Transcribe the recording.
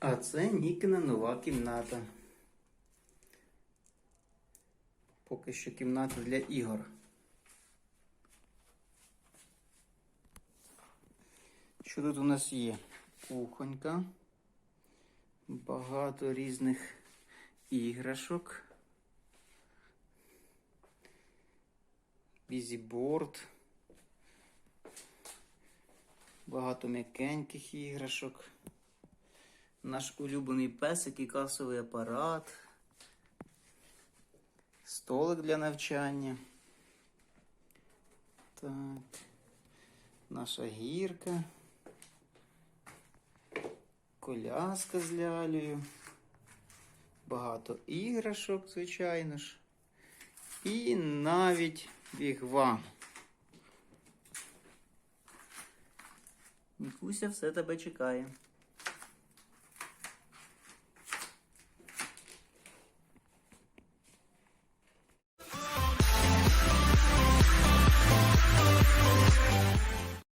А це Нікина нова кімната. Поки що кімната для ігор. Що тут у нас є? Кухонька. Багато різних іграшок. Бізіборд. Багато м'якеньких іграшок. Наш улюблений песик і касовий апарат. Столик для навчання. Так. Наша гірка. Коляска з лялею. Багато іграшок, звичайно ж. І навіть вігвам. Нікуся все тебе чекає.